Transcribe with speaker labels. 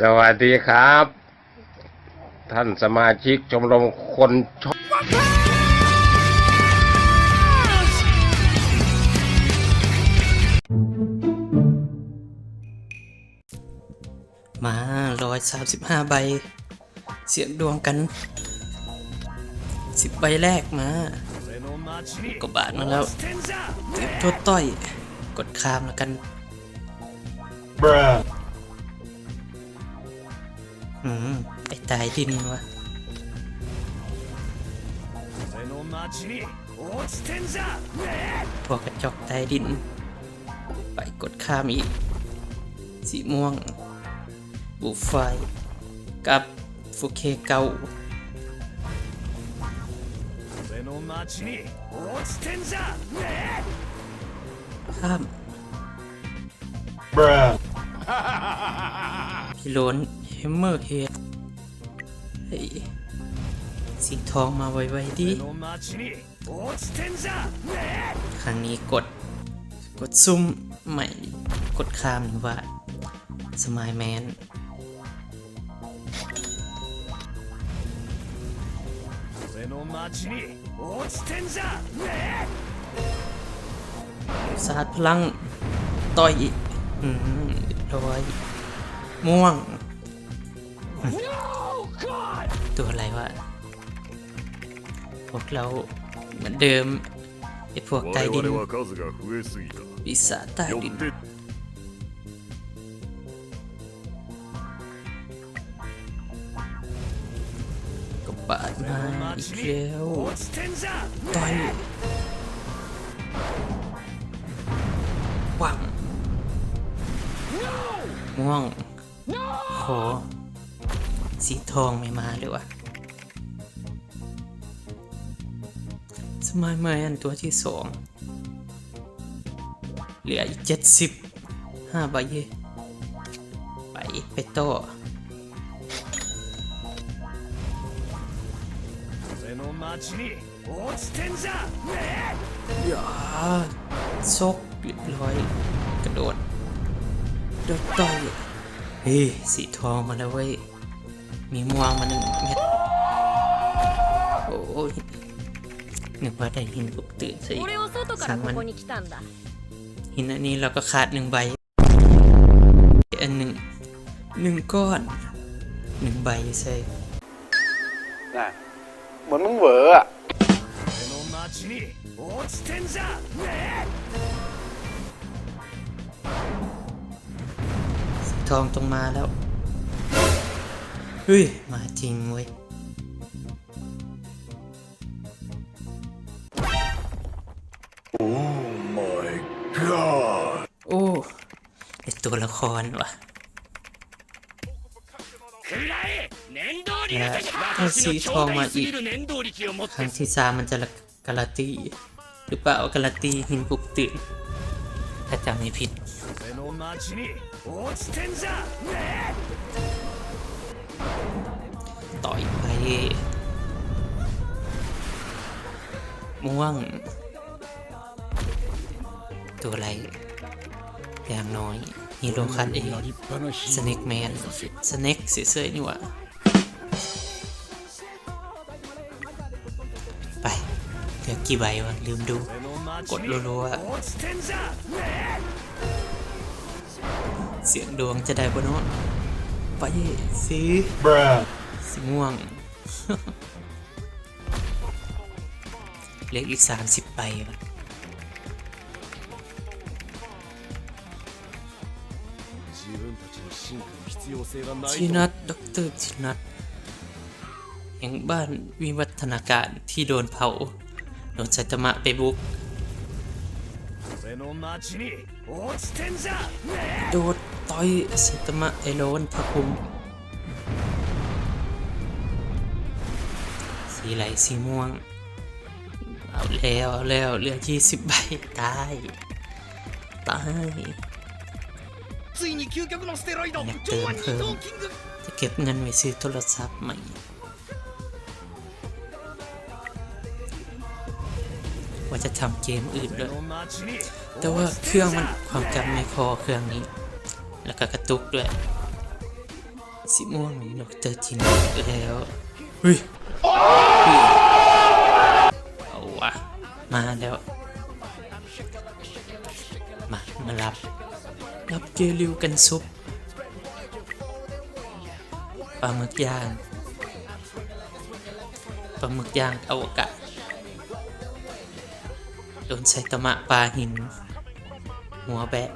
Speaker 1: สวัสดีครับ ท่านสมาชิกชมรมคนชอบ
Speaker 2: มาร้อยสามสิบห้าใบ เสียงดวงกันสิบใบแรกมา ก็บาทมาแล้วเก็บตัวต้อย กดข้ามแล้วกัน
Speaker 3: Bruh.
Speaker 2: อืมไอ้ตายดินวะพวกกระจอกใต้ดิน ไปกดข้ามอีก สีม่วง บูไฟ กับฟูเคเกาข้าม
Speaker 3: Bruh.
Speaker 2: พิโลนเฮ มเมอร์เฮดสีทองมาไวๆดิครั้งนี้กด กดซุ่มใหม่ กดข้ามหรือว่าสมายแมนสาดพลัง ต่อยอีกอืมเรียบร้อยม่วง ตัวอะไรวะ พวกเราเหมือนเดิมไอพวกใต้ดินปีศาจใต้ดินก็ปาดมาอีกแล้วต่อยวังม่วงขอ สีทองไม่มาเลยวะสมัยใหม่อันตัวที่สองเหลืออีกเจ็ดสิบห้าใบเยไปไปต่ออย่าซกเรียบร้อย กระโดดโดดต่อยเฮ้สีทองมาแล้วเว้ย มีม่วงมาหนึ่งเม็ดโอ้ยหนึกว่าได้หินปลุกตื่น
Speaker 4: ใช่ไหมัน
Speaker 2: หินอันนี้เราก็ขาดหนึ่งใบอันหนึ่งหนึ่งก้อนหนึ่งใบใช่
Speaker 3: น่ะเหมือนมึงเวอร์อะ
Speaker 2: ทองตรงมาแล้ว เฮ้ย มาจริงเว้ย
Speaker 5: my god
Speaker 2: โอ้ไอตัวละครวะและถ้าสีทองมาอีก ครั้งที่สามมันจะละการาตี หรือเปล่าการาตีหินปลุกตื่น ถ้าจำไม่ผิด ต่อยไปม่วง ตัวอะไรอย่างน้อยฮีโร่คันเองสเน็กแมนสเน็กเสื่อยๆนี่ว่าไปเหลือกี่ใบวะ ลืมดู กดรัวๆเสียงดวงจะได้ปะเนาะ ไปสีสีม่วง เล็กอีกสามสิบใบจีนัทด็อกเตอร์จีนัทแห่งบ้านวิวัฒนาการที่โดนเผาโดนสัตมะไปบุกโดด ต่อยสัตมะเอโลนพระคุมสีไหลสีม่วง เอาแล้วแล้วเหลือยี่สิบใบตายตายอยา
Speaker 6: ก
Speaker 2: เติ
Speaker 6: มเพิ่ม
Speaker 2: จะเก็บเงินไว้ซื้อโทรศัพท์ใหม่ว่าจะทำเกมอื่นด้วย แต่ว่าเครื่องมันความจำไม่พอเครื่องนี้ แล้วก็กระตุกด้วยสีม่วงดอกเตอร์จินอีกแล้วเฮ้ยเอาวะมาแล้ว มา มารับรับเกลิวกันซุปปลาหมึกย่างปลาหมึกย่างอวกาศโดนไซตามะปลาหิน หัวแบะ